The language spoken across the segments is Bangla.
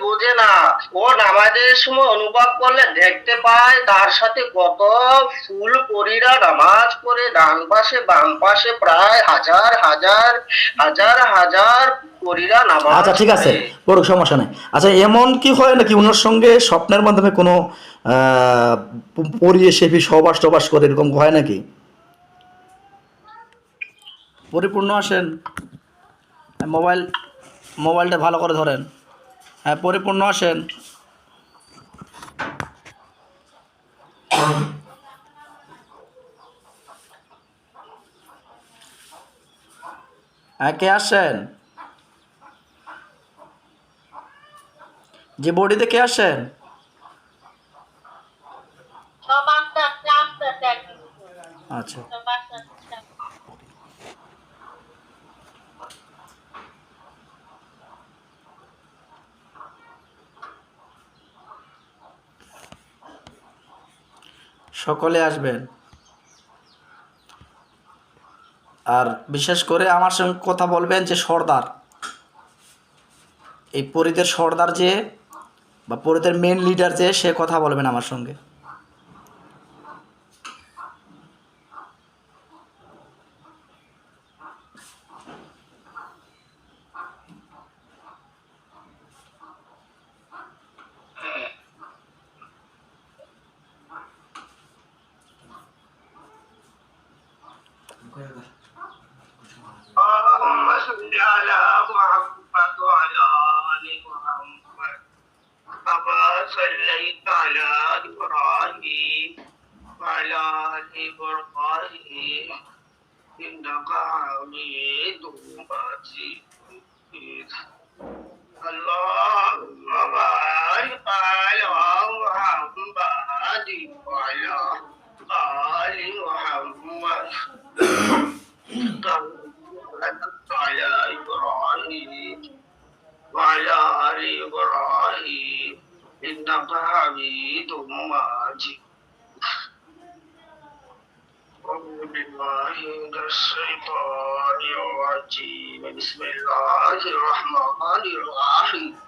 বোঝে না। ও নামাজের সময় অনুভব করলে দেখতে পায় তার সাথে কত ফুল পরীরা নামাজ পড়ে। ডান পাশে বাম পাশে প্রায় হাজার হাজার হাজার হাজার পরীরা নামাজ আচ্ছা ঠিক আছে। পড়ে। পড়ুক সমস্যা নেই। আচ্ছা এমন কি হয় নাকি ওনার সঙ্গে স্বপ্নের মাধ্যমে কোনো আহ, প- পরি এসে সবাস টবাস করে এরকম হয় নাকি? পরিপূর্ণ আসেন। মোবাইল মোবাইলটা ভালো করে ধরেন। হ্যাঁ পরিপূর্ণ আসেন। হ্যাঁ কে আসেন? যে বডিতে কে আসেন? আচ্ছা সব আস্তে আস্তে সকলে আসবেন। আর বিশেষ করে আমার সঙ্গে কথা বলবেন যে সর্দার। এই পরিতের সর্দার যে বা পরিতের মেন লিডার যে সে কথা বলবেন আমার সঙ্গে। وعلى آل محمد على إبراهيم وعلى آل إبراهيم إنك حميد مجيد أعوذ بالله من الشيطان الرجيم بسم الله الرحمن الرحيم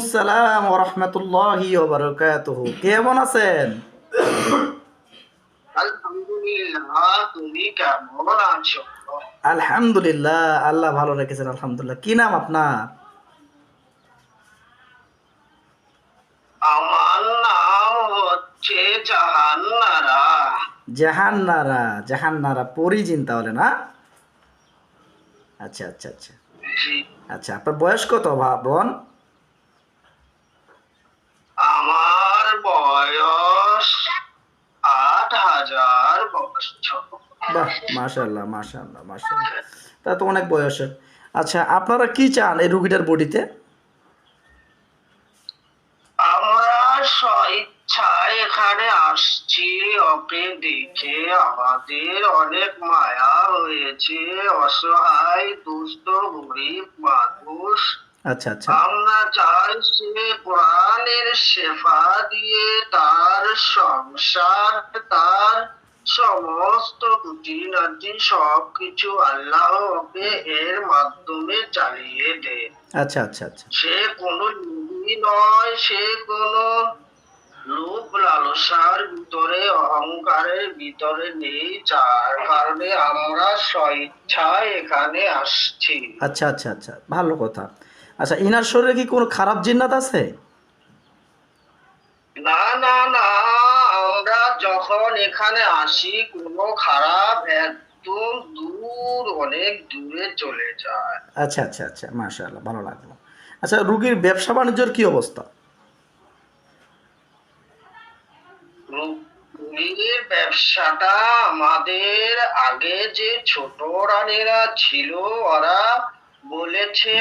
আসসালাম ওয়া রাহমাতুল্লাহি ওয়া বারাকাতুহু কেমন আছেন? আলহামদুলিল্লাহ তুমি কেমন আছো? আলহামদুলিল্লাহ আল্লাহ ভালো রেখেছেন আলহামদুলিল্লাহ। কি নাম আপনার? আমার নাম হচ্ছে জাহান্নারা। জাহান্নারা জাহান্নারা পরিজিন তাহলে না? আচ্ছা আচ্ছা আচ্ছা। আচ্ছা আপনার বয়স কত ভা- বোন? আমার বয়স আট হাজার বাহ মাশাল্লাহ মাশাল্লাহ মাশাল্লাহ তা তো অনেক বয়সের। আচ্ছা আপনারা কি চান এই রুগীটার বডিতে আমরা স্বইচ্ছায় এখানে দেখে আমাদের অনেক মায়া হয়েছে অসহায় দুস্থ গরিব মানুষ। আচ্ছা আচ্ছা। আমরা চাই সে কোরআনের দিয়ে তার সংসার তার সমস্ত খুঁটিনাটি সব কিছু আল্লাহ ওকে এর মাধ্যমে চালিয়ে দেয় আচ্ছা আচ্ছা আচ্ছা। সে কোনো নয় সে কোনো লোভ লালসার ভিতরে অহংকারের ভিতরে নেই যার কারণে আমরা স্বইচ্ছায় এখানে আসছি। আচ্ছা আচ্ছা আচ্ছা ভালো কথা। আচ্ছা ইনার শরীরে কি কোনো খারাপ জিন্নাত আছে? না না না আমরা যখন এখানে আসি কোনো খারাপ একদম দূর অনেক দূরে চলে যায়। আচ্ছা আচ্ছা আচ্ছা মাশাআল্লাহ ভালো লাগল। আচ্ছা রুগীর ব্যবসা বাণিজ্যর কি অবস্থা? ব্যবসাটা আমাদের আগে যে ছোট রানীরা ছিল ওরা বলেছে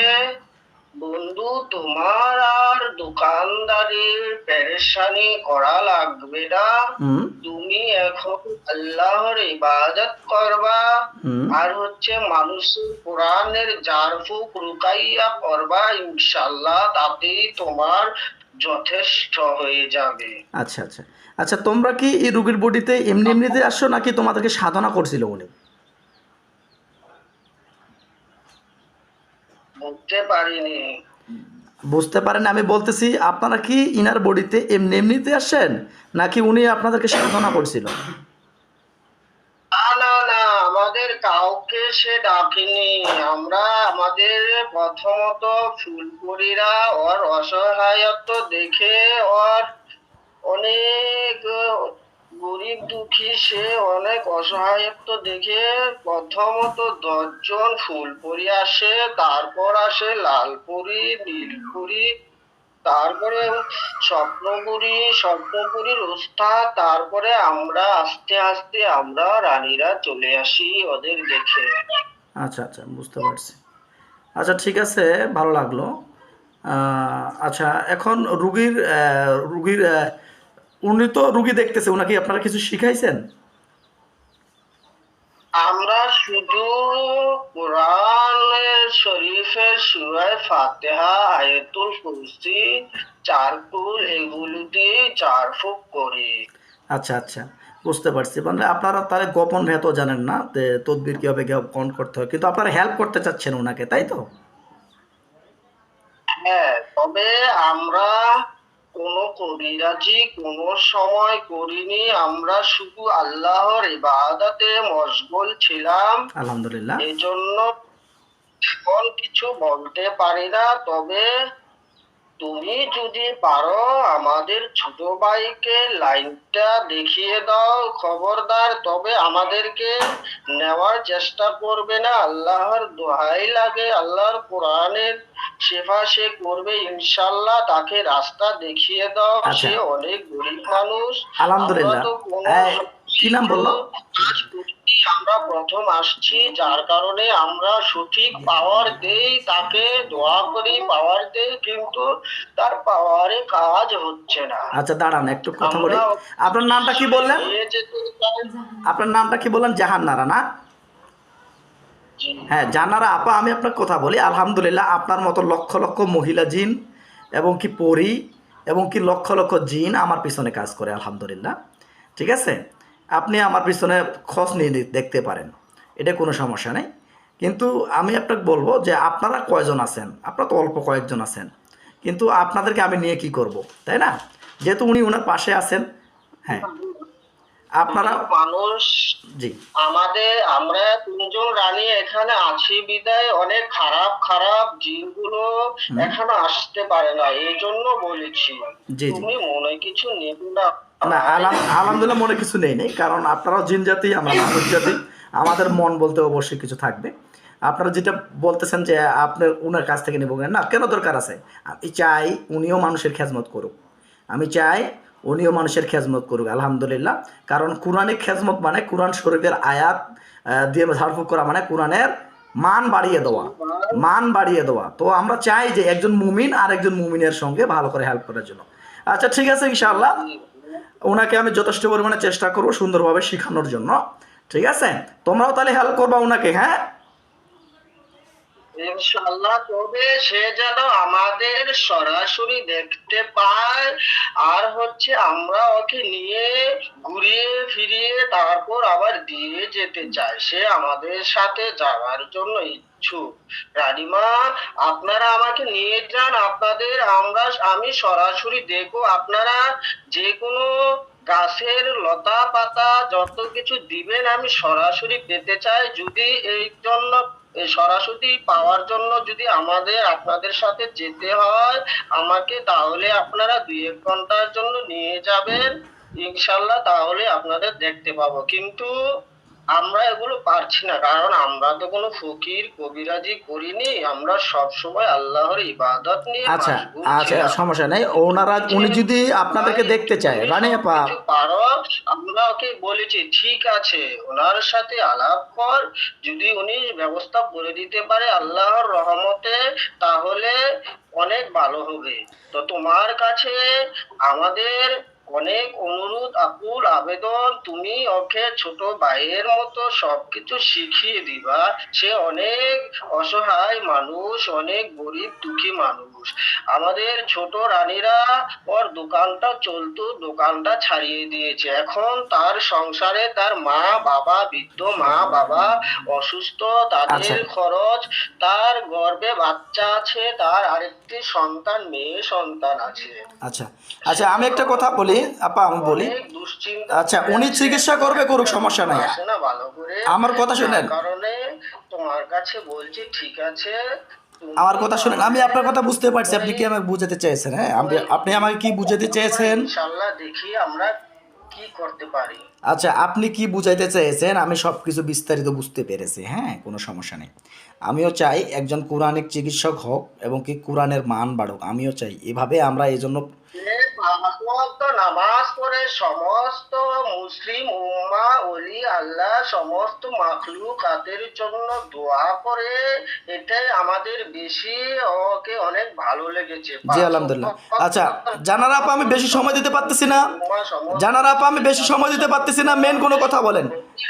বন্ধু তোমার আর দোকানদারির পেরেশানি করা লাগবে না। তুমি এখন আল্লাহর ইবাদত করবা। আর হচ্ছে মানুষের কোরআনের জারফুক রুকাইয়া করবা ইনশাল্লাহ তাতেই তোমার যথেষ্ট হয়ে যাবে। আচ্ছা আচ্ছা। আচ্ছা তোমরা কি এই রোগীর বডিতে এমনি এমনিতে আসছো নাকি তোমাদেরকে সাধনা করছিল উনি? বুঝতে পারিনি। বুঝতে পারেন আমি বলতেছি আপনারা কি ইনার বডিতে এমনি এমনিতে আসছেন নাকি উনি আপনাদেরকে সাধনা করছিল? কাউকে সে ডাকেনি। আমরা আমাদের প্রথমত ফুলপুরিরা ওর অসহায়ত্ব দেখে ওর অনেক গরিব দুঃখী, সে অনেক অসহায়ত্ব দেখে প্রথমত দশজন ফুলপুরি আসে, তারপর আসে লালপুরি নীলপুরি তারপরে স্বপ্নপুরি স্বপ্নপুরীর ওস্তাদ তারপরে আমরা আস্তে আস্তে আমরা রানীরা চলে আসি ওদের দেখে। আচ্ছা আচ্ছা বুঝতে পারছি। আচ্ছা ঠিক আছে ভালো লাগল। আচ্ছা এখন রুগীর রুগীর উনি তো রুগী দেখতেছে ওনাকে আপনারা কিছু শিখাইছেন? আমরা শুধু কোরআনের শরীফের সুরায় ফাতেহা আয়াতুল কুরসি চারকুল এগুলো দিয়ে চার ফুক করি। আচ্ছা আচ্ছা। বুঝতে পারছি। মানে আপনারা তাহলে গোপন ভেত জানেন না যে তদবির কীভাবে জ্ঞাপন করতে হয়। কিন্তু আপনারা হেল্প করতে চাচ্ছেন ওনাকে তাই তো? হ্যাঁ তবে আমরা কোনো কবিরাজি কোনো সময় করিনি। আমরা শুধু আল্লাহর ইবাদতে মশগুল ছিলাম। আলহামদুলিল্লাহ। এই জন্য এখন কিছু বলতে পারি না তবে তুমি যদি পারো আমাদের ছোট ভাইকে লাইনটা দেখিয়ে দাও খবরদার তবে আমাদেরকে নেওয়ার চেষ্টা করবে না আল্লাহর দোহাই লাগে আল্লাহর কোরআনের সেবা সে করবে ইনশাল্লাহ তাকে রাস্তা দেখিয়ে দাও আচ্ছা। সে অনেক গরিব মানুষ আলহামদুলিল্লাহ। কি নাম বলল? আমরা প্রথম আসছি যার কারণে আমরা সঠিক পাওয়ার দেই তাকে দোয়া করি পাওয়ার দেই কিন্তু তার পাওয়ারে কাজ হচ্ছে না। আচ্ছা দাঁড়ান একটু কথা বলি। আপনার নামটা কি বললেন। আপনার নামটা কি বললেন? জাহান্নারা না। হ্যাঁ জানারা আপা আমি আপনার কথা বলি। আলহামদুলিল্লাহ আপনার মতো লক্ষ লক্ষ মহিলা জিন এবং কি পরি এবং কি লক্ষ লক্ষ জিন আমার পিছনে কাজ করে আলহামদুলিল্লাহ। ঠিক আছে? আপনি আমার পিছনে খোঁজ নিয়ে দেখতে পারেন। এটা কোনো সমস্যা নেই। কিন্তু আমি আপনাকে বলব যে আপনারা কয়জন আছেন? আপনারা তো অল্প কয়েকজন আছেন। কিন্তু আপনাদেরকে আমি নিয়ে কি করব? তাই না? যেহেতু উনি ওনার পাশে আছেন হ্যাঁ। আপনারা মানুষ। জি। আমাদের আমরা তিনজন রানী এখানে আছি বিদায়। অনেক খারাপ খারাপ জিনগুলো এখানে আসতে পারে না। এই জন্য বলেছি। তুমি মনে কিছু নেবে না। না আলহামদুলিল্লাহ মনে কিছু নেই নেই। কারণ আপনারাও জিন জাতি, আমরা মানুষ জাতি। আমাদের মন বলতে অবশ্যই কিছু থাকবে। আপনারা যেটা বলতেছেন যে আপনার উনার কাছ থেকে নেব না, কেন দরকার আছে? আমি চাই উনিও মানুষের খেজমত করুক। আমি চাই উনিও মানুষের খেজমত করুক, আলহামদুলিল্লাহ। কারণ কোরআনিক খেজমত মানে কোরআন শরীফের আয়াত দিয়ে ঝাড়ফুঁক করা মানে কোরআনের মান বাড়িয়ে দেওয়া। মান বাড়িয়ে দেওয়া। তো আমরা চাই যে একজন মুমিন আর একজন মুমিনের সঙ্গে ভালো করে হেল্প করার জন্য। আচ্ছা ঠিক আছে, ইনশাআল্লাহ। ওনাকে আমি যথেষ্ট পরিমাণে চেষ্টা করব সুন্দরভাবে শেখানোর জন্য। ঠিক আছে? তোমরাও তাহলে হেল্প করবা ওনাকে হ্যাঁ? সে যেন আমাদের সরাসরি দেখতে পায়। আর হচ্ছে আমরা ওকে নিয়ে ঘুরিয়ে ফিরিয়ে তারপর আবার দিয়ে যেতে চাই। সে আমাদের সাথে যাওয়ার জন্য ইচ্ছুক রানিমা, আপনারা আমাকে নিয়ে যান, আপনাদের আমরা আমি সরাসরি দেখব। আপনারা যে কোনো গাছের লতা পাতা যত কিছু দিবেন আমি সরাসরি পেতে চাই। যদি এই জন্য সরাসরি পাওয়ার জন্য যদি আমাদের, আপনাদের সাথে যেতে হয়, আমাকে তাহলে আপনারা দুই এক ঘণ্টার জন্য নিয়ে যাবেন। ইনশাল্লাহ তাহলে আপনাদের দেখতে পাবো। কিন্তু আমরা এগুলো পারছি না কারণ আমরা তো কোনো ফকির কবিরাজি করিনি। আমরা সব সময় আল্লাহর ইবাদত নিয়ে আচ্ছা আচ্ছা সমস্যা নাই। ওনারা উনি যদি আপনাদেরকে দেখতে চায় তুমি রানী আপা পারো আমরা ওকে বলেছি ঠিক আছে ওনার সাথে আলাপ কর। যদি উনি ব্যবস্থা করে দিতে পারে আল্লাহর রহমতে তাহলে অনেক ভালো হবে। তো তোমার কাছে আমাদের অনেক অনুরোধ আকুল আবেদন তুমি ওকে ছোট ভাইয়ের মতো সবকিছু শিখিয়ে দিবা। সে অনেক অসহায় মানুষ অনেক গরিব দুঃখী মানুষ। আমাদের ছোট রানীরা ওর দোকানটা চলতো দোকানটা ছাড়িয়ে দিয়েছে। এখন তার সংসারে তার মা বাবা বৃদ্ধ মা বাবা অসুস্থ তাদের আচ্ছা। খরচ তার গর্ভে বাচ্চা আছে তার আরেকটি সন্তান মেয়ে সন্তান আছে। আচ্ছা। আচ্ছা আমি একটা কথা বলি। আপা আমি বলি। আচ্ছা, উনি চিকিৎসা করবে, করুক, সমস্যা নাই। আমার কথা শুনেন। তোমার কাছে বলছি ঠিক আছে আমার কথা শুনেন। আমি আপনার কথা বুঝতে পারছি আপনি কি আমাকে বুঝাতে চেয়েছেন হ্যাঁ? আপনি আমাকে কি বুঝাতে চেয়েছেন? দেখি আমরা কি করতে পারি। আচ্ছা আপনি কি বুঝাইতে চেয়েছেন? আমি সব কিছু বিস্তারিত বুঝতে পেরেছি হ্যাঁ? কোনো সমস্যা নেই। আমিও চাই একজন কোরআনিক চিকিৎসক হোক এবং কি কোরআনের মান বাড়ুক। আমিও চাই। এভাবে আমরা এই জন্য নামাজ পড়ে সমস্ত মুসলিম উম্মা ওলি আল্লাহ সমস্ত মাখলুকাতের জন্য দোয়া করে এটাই আমাদের বেশি ওকে অনেক ভালো লেগেছে। জি আলহামদুলিল্লাহ। আচ্ছা জানার আপা আমি বেশি সময় দিতে পারতেছি না। জানার আপা আমি বেশি সময় দিতে পারতেছি না। মেন কোনো কথা বলেন।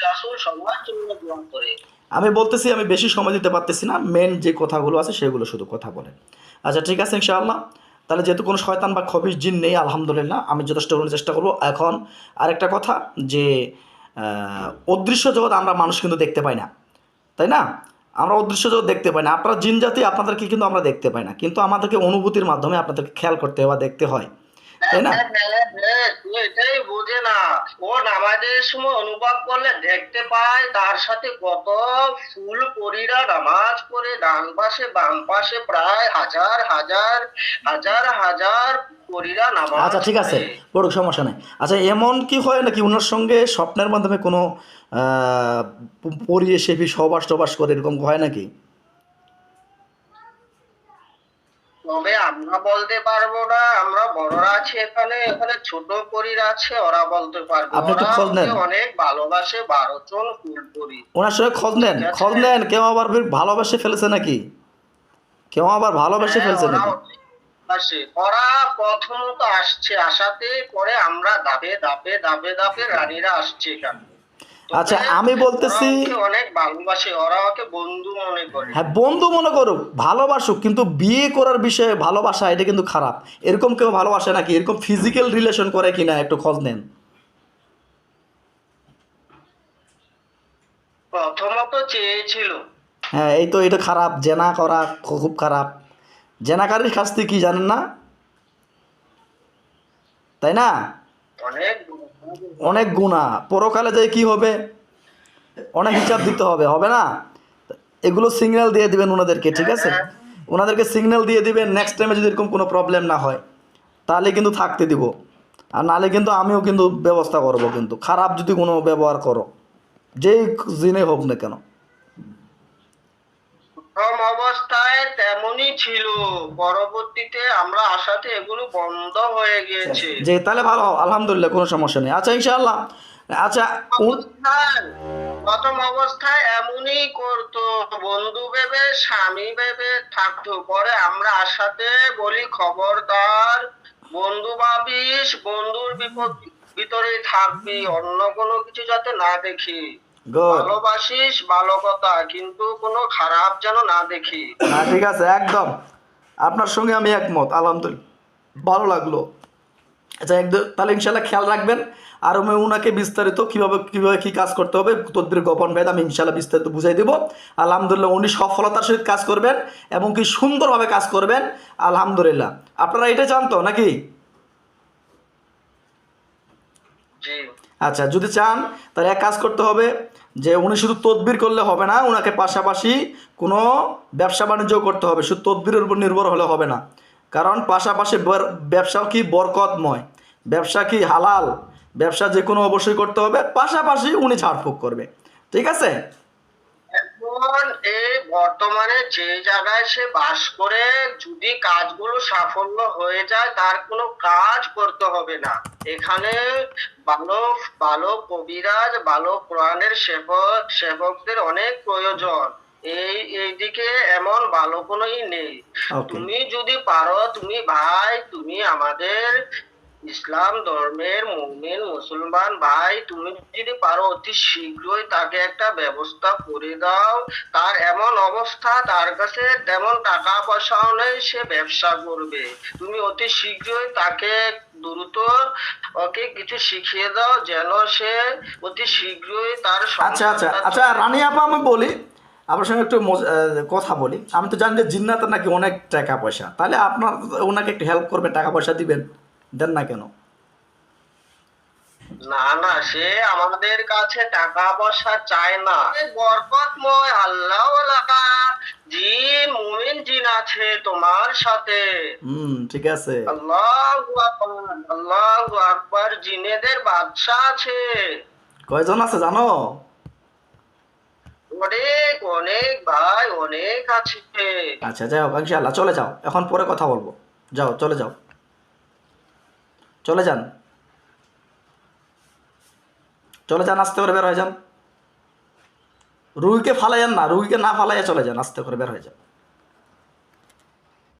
রাসূল সবার জন্য দোয়া করে। আমি বলতেছি, আমি বেশি সময় দিতে পারতেছি না। মেন যে কথাগুলো আছে, সেগুলো শুধু কথা বলে। আচ্ছা ঠিক আছে, ইনশাআল্লাহ। তাহলে যেহেতু কোনো শয়তান বা খবিস জিন নেই, আলহামদুলিল্লাহ, আমি যথেষ্ট চেষ্টা করব। এখন আরেকটা কথা, যে অদৃশ্য জগৎ আমরা মানুষ কিন্তু দেখতে পাই না। তাই না? আমরা অদৃশ্য জগৎ দেখতে পাই না। আপনারা জিন জাতি, আপনাদেরকে কিন্তু আমরা দেখতে পাই না। কিন্তু আমাদেরকে অনুভূতির মাধ্যমে আপনাদেরকে খেয়াল করতে হয় বা দেখতে হয়। তাই না? হ্যাঁ, হ্যাঁ, হ্যাঁ, এটাই বোঝে না। ও নামাজের সময় অনুভব করলে দেখতে পায় তার সাথে কত ফুল পরীরা নামাজ পড়ে ডান পাশে বাম পাশে প্রায় হাজার হাজার হাজার হাজার পরীরা নামাজ আচ্ছা ঠিক আছে। পড়ুক সমস্যা নেই। আচ্ছা এমন কি হয় নাকি ওনার সঙ্গে স্বপ্নের মাধ্যমে কোনো আহ, প- পরিয়ে সেবি সহবাস টবাস করে এরকম হয় নাকি? তবে আমরা বলতে পারব না আমরা বড়রা আছি এখানে এখানে ছোট পরীর আছে ওরা বলতে পারবে আপনি একটু খোঁজ নেন। অনেক ভালোবাসে বারো জন ফুল ওনার সঙ্গে খোঁজ নেন খোঁজ নেন কেউ আবার ভালোবাসে ফেলেছে নাকি? কেউ আবার ভালোবাসে ফেলছে হ্যাঁ, নাকি? ওরা আসে ওরা প্রথমত আসছে আসাতে পরে আমরা ধাপে ধাপে ধাপে ধাপে রানীরা আসছে এখানে। আচ্ছা, আমি বলতেছি- অনেক ভালোবাসে ওরা ওকে বন্ধু মনে করে। হ্যাঁ বন্ধু মনে করুক ভালোবাসুক কিন্তু বিয়ে করার বিষয়ে ভালোবাসা এটা কিন্তু খারাপ। এরকম কেউ ভালোবাসে নাকি? এরকম ফিজিক্যাল রিলেশন করে কিনা? একটু খোঁজ নেন। প্রথমত চেয়েছিল। হ্যাঁ এই তো এটা খারাপ জেনা করা খুব খারাপ। জেনাকারীর শাস্তি কি জানেন না? তাই না? অনেক অনেক গুণা। পরকালে যাই কি হবে? অনেক হিসাব দিতে হবে হবে না? এগুলো সিগন্যাল দিয়ে দিবেন ওনাদেরকে, ঠিক আছে? ওনাদেরকে সিগন্যাল দিয়ে দিবেন নেক্সট টাইমে যদি এরকম কোনো প্রবলেম না হয়, তাহলে কিন্তু থাকতে দিব। আর নাহলে কিন্তু আমিও কিন্তু ব্যবস্থা করব কিন্তু। খারাপ যদি কোনো ব্যবহার করো, যেই জিনে হোক না কেন। প্রথম অবস্থায় তেমনই ছিল। পরবর্তীতে আমরা আসাতে এগুলো বন্ধ হয়ে গিয়েছে। যে তাহলে ভালো আলহামদুলিল্লাহ কোনো সমস্যা নেই। আচ্ছা ইনশাআল্লাহ। আচ্ছা প্রথম অবস্থায় এমনই করতো বন্ধু ভেবে স্বামী ভেবে থাকতো। পরে আমরা আসাতে বলি খবরদার বন্ধু ভাবিস বন্ধুর বিপদ ভিতরে থাকবি অন্য কোনো কিছু যাতে না দেখি। ভালোবাসিস ভালো কথা কিন্তু কোনো খারাপ যেন না দেখি। হ্যাঁ ঠিক আছে একদম। আপনার সঙ্গে আমি একমত আলহামদুলিল্লাহ। ভালো লাগল। আচ্ছা একদম তাহলে ইনশাল্লাহ খেয়াল রাখবেন। আর আমি ওনাকে বিস্তারিত কীভাবে কীভাবে কী কাজ করতে হবে তদ্বির গোপন ভেদ আমি ইনশাল্লাহ বিস্তারিত বুঝাই দেবো। আলহামদুলিল্লাহ উনি সফলতার সহিত কাজ করবেন এবং কি সুন্দরভাবে কাজ করবেন। আলহামদুলিল্লাহ। আপনারা এটা জানতো নাকি? আচ্ছা যদি চান তাহলে এক কাজ করতে হবে। যে উনি শুধু তদবির করলে হবে না ওনাকে পাশাপাশি কোনো ব্যবসা বাণিজ্য করতে হবে। শুধু তদবিরের উপর নির্ভর হলে হবে না। কারণ পাশাপাশি ব্যবসা কি বরকতময়? ব্যবসা কি হালাল? ব্যবসা যে কোনো অবশ্যই করতে হবে। পাশাপাশি উনি ঝাড়ফুঁক করবে। ঠিক আছে? এখন এই বর্তমানে যে জায়গায় সে বাস করে যদি কাজগুলো সাফল্য হয়ে যায় তার কোনো কাজ করতে হবে না। এখানে ভালো ভালো কবিরাজ ভালো কোরআনের সেবক সেবকদের অনেক প্রয়োজন। এই এইদিকে এমন ভালো কোনোই নেই তুমি যদি পারো তুমি ভাই তুমি আমাদের ইসলাম ধর্মের মুমিন মুসলমান ভাই তুমি যদি পারো অতি শীঘ্রই তাকে একটা ব্যবস্থা করে দাও। তার এমন অবস্থা তার কাছে তেমন টাকা পয়সাও নেই সে ব্যবসা করবে। তুমি অতি শীঘ্রই তাকে দ্রুত ওকে কিছু শিখিয়ে দাও যেন সে অতি শীঘ্রই তার আচ্ছা আচ্ছা আচ্ছা রানী আপা আমি বলি আপনার সঙ্গে একটু কথা বলি। আমি তো জানি যে জিন্নাতের নাকি অনেক টাকা পয়সা তাহলে আপনার ওনাকে একটু হেল্প করবেন টাকা পয়সা দিবেন। দেন না কেন? না না সে আমাদের কাছে টাকা পয়সা চায় না। বরকতময় আল্লাহ জিন মুমিন জিন আছে তোমার সাথে। হুম ঠিক আছে। আল্লাহু আকবার আল্লাহু আকবার জিনেদের বাদশা আছে। কয়জন আছে জানো? অনেক অনেক ভাই অনেক আছে। আচ্ছা হোক ইনশাআল্লাহ চলে যাও। এখন পরে কথা বলব। যাও চলে যাও। চলে যান। চলে যান, আস্তে করে বের হয়ে যান। রুগীকে ফালাইয়েন না রুগীকে না ফালাইয়া চলে যান, আস্তে করে বের হয়ে যান।